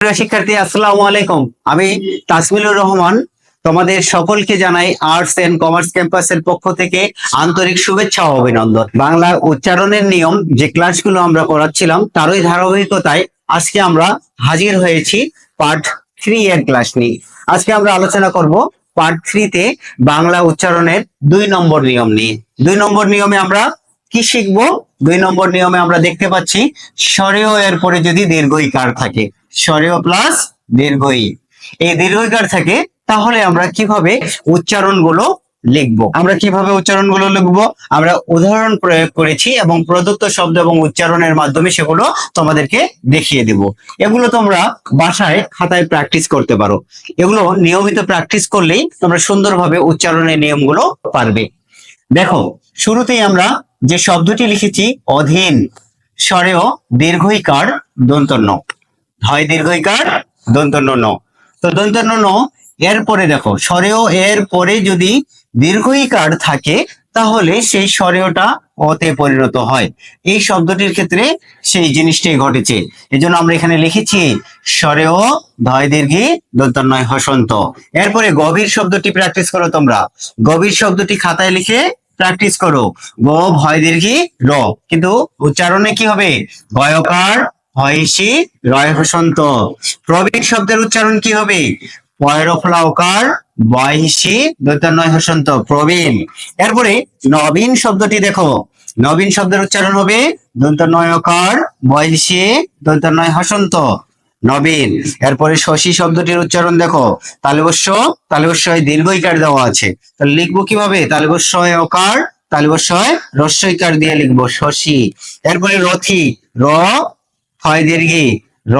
প্রিয় শিক্ষার্থী, আসসালামু আলাইকুম। আমি তাসমিলুর রহমান। তোমাদের সকলকে জানাই আর্টস এন্ড কমার্স ক্যাম্পাসের পক্ষ থেকে আন্তরিক শুভেচ্ছা ও অভিনন্দন। বাংলা উচ্চারণের নিয়ম যে ক্লাসগুলো আমরা করাচ্ছিলাম তারই ধারাবাহিকতায় আজকে আমরা হাজির হয়েছি পার্ট থ্রি এর ক্লাস নিয়ে। আজকে আমরা আলোচনা করব পার্ট থ্রিতে বাংলা উচ্চারণের দুই নম্বর নিয়ম নিয়ে। দুই নম্বর নিয়মে আমরা কি শিখব? দুই নম্বর নিয়মে আমরা দেখতে পাচ্ছি স্বরেয় এর পরে যদি দীর্ঘইকার থাকে স্বরেয় প্লাস দীর্ঘই। এই দীর্ঘইকার থাকে, তাহলে আমরা কীভাবে উচ্চারণগুলো লিখব? আমরা কীভাবে উচ্চারণগুলো লিখব? আমরা উদাহরণ প্রয়োগ করেছি এবং প্রদত্ত শব্দ এবং উচ্চারণের মাধ্যমে সেগুলো তোমাদেরকে দেখিয়ে দেব। এগুলো তোমরা বাসায়, খাতায় প্র্যাকটিস করতে পারো। এগুলো নিয়মিত প্র্যাকটিস করলেই তোমরা সুন্দরভাবে উচ্চারণের নিয়মগুলো পারবে। দেখো, শুরুতেই আমরা যে শব্দটি লিখেছি, অধীন, স্বরেও দীর্ঘইকার, দন্তন্য। হয় দীর্ঘইকার, দন্তন্য। ন তো দন্তন্য ন এর পরে দেখো, স্বরেও এর পরে যদি দীর্ঘইকার থাকে, তাহলে সেই স্বরেওটা অতে পরিণত হয়। এই শব্দটির ক্ষেত্রে সেই জিনিসটাই ঘটেছে। এজন্য আমরা এখানে লিখেছি, স্বরেও ধয় দীর্ঘি দন্তন্নয় হসন্ত। এরপরে গভীর শব্দটি প্র্যাকটিস করো তোমরা। গভীর শব্দটি খাতায় লিখে প্র্যাকটিস করো। গ, ভয় দীর্ঘি, র। কিন্তু উচ্চারণে কি হবে? গয়কার হয়সি রয় হসন্ত প্রবীণ শব্দের উচ্চারণ কি হবে? পয়রফলাওকার বয়সী দৈতান্নয় হসন্ত প্রবীণ। এরপরে নবীন শব্দটি দেখো। নবীন শব্দের উচ্চারণ হবে দন্তনয়কার বয়সী দন্তনয় হসন্ত নবীন, এরপরে শশী শব্দটির উচ্চারণ দেখো। তালিবস্য, তালিবস্যয় দীর্ঘইকার দেওয়া আছে। তাহলে লিখব কীভাবে? তালিবস্যয় অকার, তালিবস্যয় রস্যইকার দিয়ে লিখব, শশী। এরপরে রথি, র হয় দীর্ঘি, র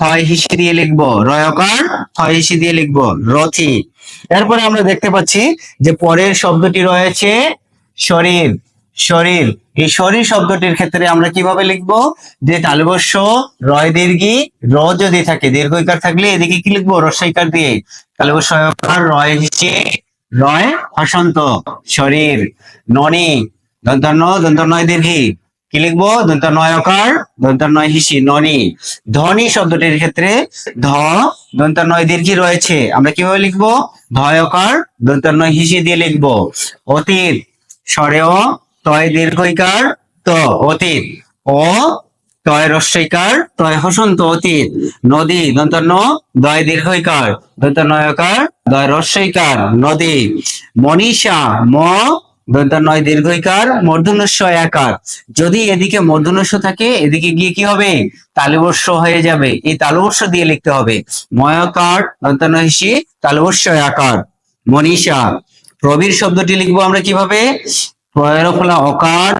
হয় হিসি দিয়ে লিখব রয়কার হয় হিসি দিয়ে লিখব, রথি। এরপরে আমরা দেখতে পাচ্ছি যে পরের শব্দটি রয়েছে শরীর। শরীর। এই শরীর শব্দটির ক্ষেত্রে আমরা কীভাবে লিখব? যে তালবস্য, রয় দীর্ঘি, র যদি থাকে, দীর্ঘইকার থাকলে এদিকে কি লিখব? রস্যইকার দিয়ে। তালবস্য রয় হিসে রয় হসন্ত, শরীর। ননি দন্ত দন্ত নয় দীর্ঘি। কি লিখব? দন্ত নয় অকার দন্ত নয় হিসি, ননি। ধনী শব্দটির ক্ষেত্রে ধ দন্ত নয় দীর্ঘি রয়েছে। আমরা কীভাবে লিখব? ধয় অকার দন্ত নয় হিসি দিয়ে লিখব। অতীত, স্বরেও তয় দীর্ঘইকার ত অতীত, ও তয় রস্যইকার তয় হসন্ত অতীত, নদী দন্ত ন দয় দীর্ঘইকার দন্ত নয়কার দয় রস্যইকার নদী, মনীষা, ম দন্ত নয় দীর্ঘইকার মূর্ধন্যস্ব একার। যদি এদিকে মূর্ধন্যস্ব থাকে, এদিকে গিয়ে কি হবে? তালবস্য হয়ে যাবে। এই তালবস্য দিয়ে লিখতে হবে। ময়কার দন্ত নহিসি তালবস্য আকার মনীষা। প্রবীর শব্দটি লিখব আমরা কীভাবে? প্রয়রফলা অকার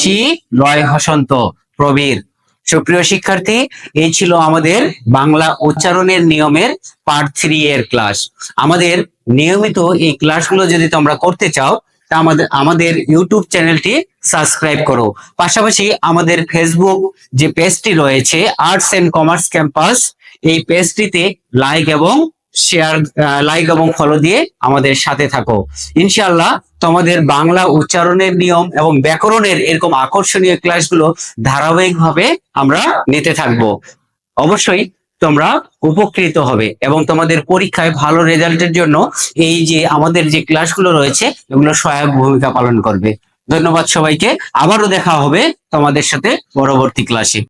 সি রয় হসন্ত প্রবীর। সুপ্রিয় শিক্ষার্থী, এই ছিল আমাদের বাংলা উচ্চারণের নিয়মের পার্ট থ্রি এর ক্লাস আমাদের নিয়মিত এই ক্লাসগুলো যদি তোমরা করতে চাও, তা আমাদের আমাদের ইউটিউব চ্যানেলটি সাবস্ক্রাইব করো। পাশাপাশি আমাদের ফেসবুক যে পেজটি রয়েছে আর্টস এন্ড কমার্স ক্যাম্পাস এই পেজটিতে লাইক এবং শেয়ার লাইক এবং ফলো দিয়ে আমাদের সাথে থাকো। ইনশাআল্লাহ তোমাদের বাংলা উচ্চারণের নিয়ম এবং ব্যাকরণের এরকম আকর্ষণীয় ক্লাসগুলো ধারাবাহিকভাবে আমরা নিতে থাকব। অবশ্যই তোমরা উপকৃত হবে এবং তোমাদের পরীক্ষায় ভালো রেজাল্টের জন্য এই যে আমাদের যে ক্লাসগুলো রয়েছে, এগুলো সহায়ক ভূমিকা পালন করবে। ধন্যবাদ সবাইকে। আবারও দেখা হবে তোমাদের সাথে পরবর্তী ক্লাসে